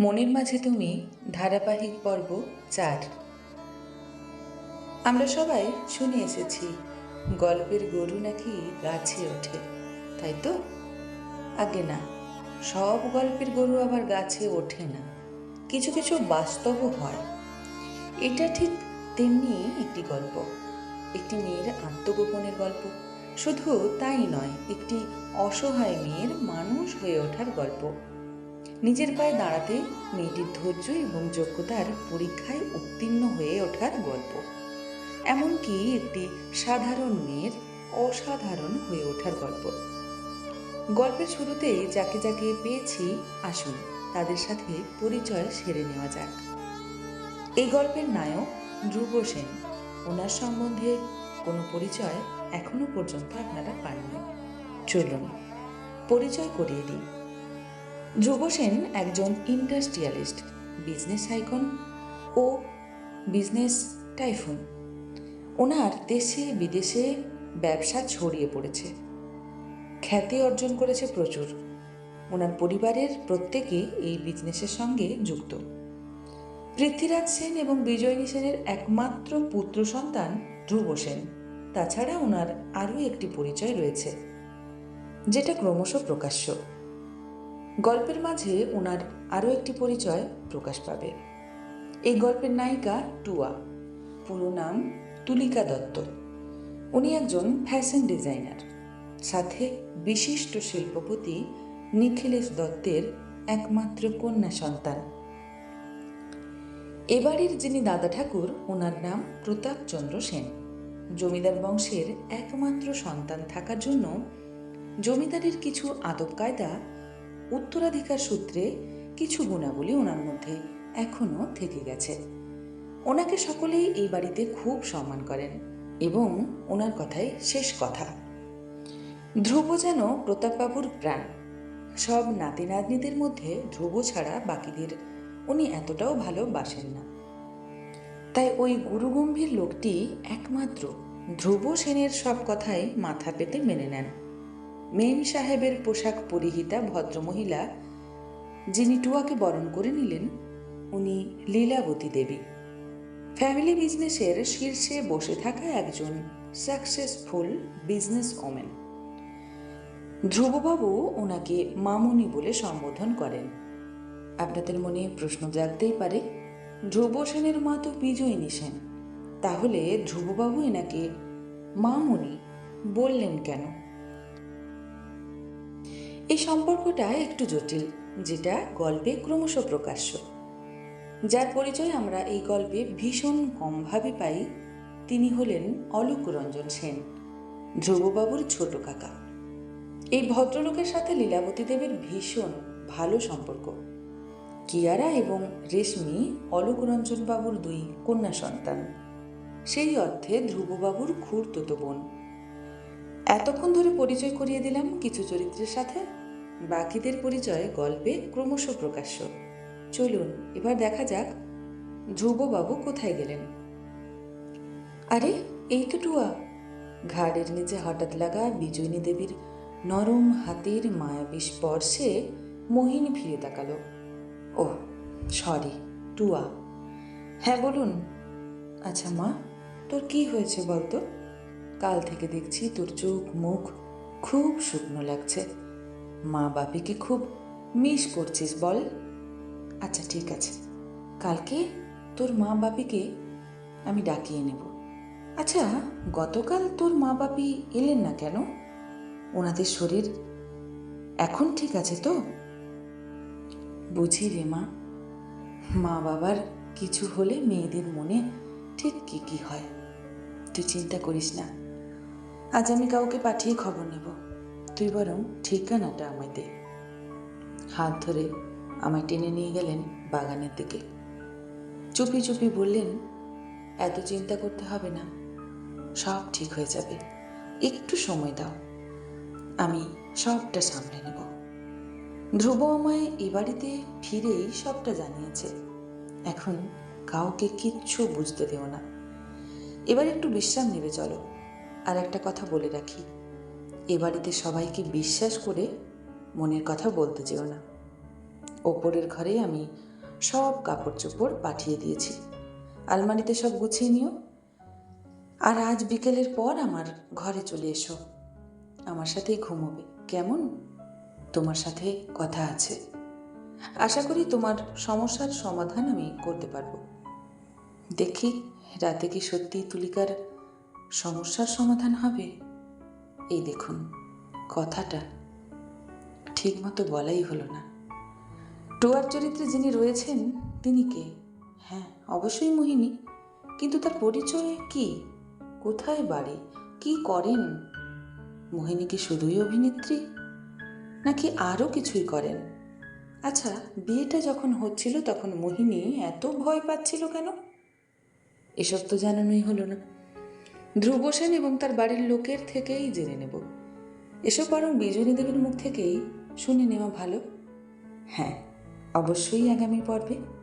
মনের মাঝে তুমি ধারাবাহিক পর্ব চার। আমরা সবাই শুনে এসেছি, গল্পের গরু নাকি গাছে ওঠে, তাই তো? আগে না, সব গল্পের গরু আবার গাছে ওঠে না, কিছু কিছু বাস্তবও হয়। এটা ঠিক তেমনি একটি গল্প, একটি মেয়ের আত্মগোপনের গল্প, শুধু তাই নয়, একটি অসহায় মেয়ের মানুষ হয়ে ওঠার গল্প। নিজের পায়ে দাঁড়াতে মেয়েটির ধৈর্য এবং যোগ্যতার পরীক্ষায় উত্তীর্ণ হয়ে ওঠার গল্প। এমনকি একটি সাধারণ মেয়ের অসাধারণ হয়ে ওঠার গল্প। গল্পের শুরুতেই যাকে যাকে পেয়েছি, আসুন তাদের সাথে পরিচয় সেরে নেওয়া যাক। এই গল্পের নায়ক ধ্রুব সেন। ওনার সম্বন্ধে কোনো পরিচয় এখনও পর্যন্ত আপনারা পাননি। চলুন, পরিচয় করিয়ে দিই। ধ্রুব সেন একজন ইন্ডাস্ট্রিয়ালিস্ট, বিজনেস আইকন ও বিজনেস টাইফুন। ওনার দেশে বিদেশে ব্যবসা ছড়িয়ে পড়েছে। খ্যাতি অর্জন করেছে প্রচুর। ওনার পরিবারের প্রত্যেকেই এই বিজনেসের সঙ্গে যুক্ত। পৃথ্বীরাজ সেন এবং বিজয়িনী সেনের একমাত্র পুত্র সন্তান ধ্রুব সেন। তাছাড়া ওনার আরও একটি পরিচয় রয়েছে, যেটা ক্রমশ প্রকাশ্য। গল্পের মাঝে ওনার আরও একটি পরিচয় প্রকাশ পাবে। এই গল্পের নায়িকা টুয়া, পুরো নাম তুলিকা দত্ত। উনি একজন ফ্যাশন ডিজাইনার। সাথে বিশিষ্ট শিল্পপতি নিখিলেশ দত্তের একমাত্র কন্যা সন্তান। এবাড়ির যিনি দাদা ঠাকুর ওনার নাম প্রতাপচন্দ্র সেন। জমিদার বংশের একমাত্র সন্তান থাকার জন্য জমিদারের কিছু আদব কায়দা উত্তরাধিকার সূত্রে কিছু গুণাবলী ওনার মধ্যে এখনও থেকে গেছে। ওনাকে সকলেই এই বাড়িতে খুব সম্মান করেন এবং ওনার কথাই শেষ কথা। ধ্রুব যেন প্রতাপবাবুর প্রাণ। সব নাতি নাতনিদের মধ্যে ধ্রুব ছাড়া বাকিদের উনি এতটাও ভালোবাসেন না। তাই ওই গুরুগম্ভীর লোকটি একমাত্র ধ্রুব সেনের সব কথাই মাথা পেতে মেনে নেন। মেম সাহেবের পোশাক পরিহিতা ভদ্রমহিলা, যিনি টুয়াকে বরণ করে নিলেন, উনি লীলাবতী দেবী। ফ্যামিলি বিজনেসের শীর্ষে বসে থাকা একজন সাকসেসফুল বিজনেস ওমেন। ধ্রুববাবু ওনাকে মামুনি বলে সম্বোধন করেন। আপনাদের মনে প্রশ্ন জাগতেই পারে, ধ্রুব সেনের মা তো বিজয়িনী সেন, তাহলে ধ্রুববাবু এনাকে মামুনি বললেন কেন? এই সম্পর্কটা একটু জটিল, যেটা গল্পে ক্রমশ প্রকাশ্য। যার পরিচয় আমরা এই গল্পে ভীষণ কমভাবে পাই, তিনি হলেন অলোক রঞ্জন সেন, ধ্রুববাবুর ছোট কাকা। এই ভদ্রলোকের সাথে লীলাবতী দেবীর ভীষণ ভালো সম্পর্ক। কিয়ারা এবং রেশমি অলোক রঞ্জন বাবুর দুই কন্যা সন্তান। সেই অর্থে ধ্রুববাবুর খুঁড়তো বোন। এতক্ষণ ধরে পরিচয় করিয়ে দিলাম কিছু চরিত্রের সাথে। বাকিদের পরিচয় গল্পে ক্রমশ প্রকাশ্য। চলুন, এবার দেখা যাক ধ্রুববাবু কোথায় গেলেন। আরে, এই তো টুয়া। ঘাড়ের নিচে হঠাৎ লাগা বিজয়িনী দেবীর নরম হাতের মায়াবী স্পর্শে মোহিনী ফিরে তাকালো। ও সরি, টুয়া। হ্যাঁ বলুন। আচ্ছা মা, তোর কি হয়েছে বলতো? কাল থেকে দেখছি তোর চোখ, মুখ খুব শুকনো লাগছে। মা বাপিকে খুব মিস করছিস বল। আচ্ছা ঠিক আছে। কালকে তোর মা বাপিকে আমি ডাকিয়ে নেব। আচ্ছা গতকাল তোর মা বাপি এলেন না কেন? ওনাদের শরীর এখন ঠিক আছে তো? বুঝি রে মা মা বাবার কিছু হলে মেয়েদের মনে ঠিক কি কি হয়? তুই চিন্তা করিস না। আজ আমি কাউকে পাঠিয়ে খবর নেব। তুই বরং ঠিকানাটা আমায় দে। হাত ধরে আমায় টেনে নিয়ে গেলেন বাগানের দিকে। চুপি চুপি বললেন, এত চিন্তা করতে হবে না, সব ঠিক হয়ে যাবে। একটু সময় দাও, আমি সবটা সামলে নেব। ধ্রুব আমায় এ বাড়িতে ফিরেই সবটা জানিয়েছে। এখন কাউকে কিচ্ছু বুঝতে দেও না। এবার একটু বিশ্রাম নেবে, চলো। আর একটা কথা বলে রাখি। এ বাড়িতে সবাইকে বিশ্বাস করে মনের কথা বলতে যেও না। ওপরের ঘরে আমি সব কাপড় চোপড় পাঠিয়ে দিয়েছি। আলমারিতে সব গুছিয়ে নিও। আর আজ বিকেলের পর আমার ঘরে চলে এসো। আমার সাথেই ঘুমোবে। কেমন? তোমার সাথে কথা আছে। আশা করি তোমার সমস্যার সমাধান আমি করতে পারব। দেখি, রাতে কি সত্যি তুলিকার সমস্যার সমাধান হবে? এই দেখুন, কথাটা ঠিক মতো বলাই হলো না। টুয়ার চরিত্রে যিনি রয়েছেন, তিনি কে? হ্যাঁ অবশ্যই মোহিনী। কিন্তু তার পরিচয় কি? কোথায় বাড়ি? কি করেন? মোহিনী কি শুধুই অভিনেত্রী? নাকি আরও কিছুই করেন? আচ্ছা বিয়েটা যখন হচ্ছিল তখন মোহিনী এত ভয় পাচ্ছিল কেন? এসব তো জানানোই হলো না। ধ্রুব সেন এবং তার বাড়ির লোকের থেকেই জেনে নেব। এসব বরং বিজনী দেবীর মুখ থেকেই শুনে নেওয়া ভালো? হ্যাঁ অবশ্যই আগামী পর্বে।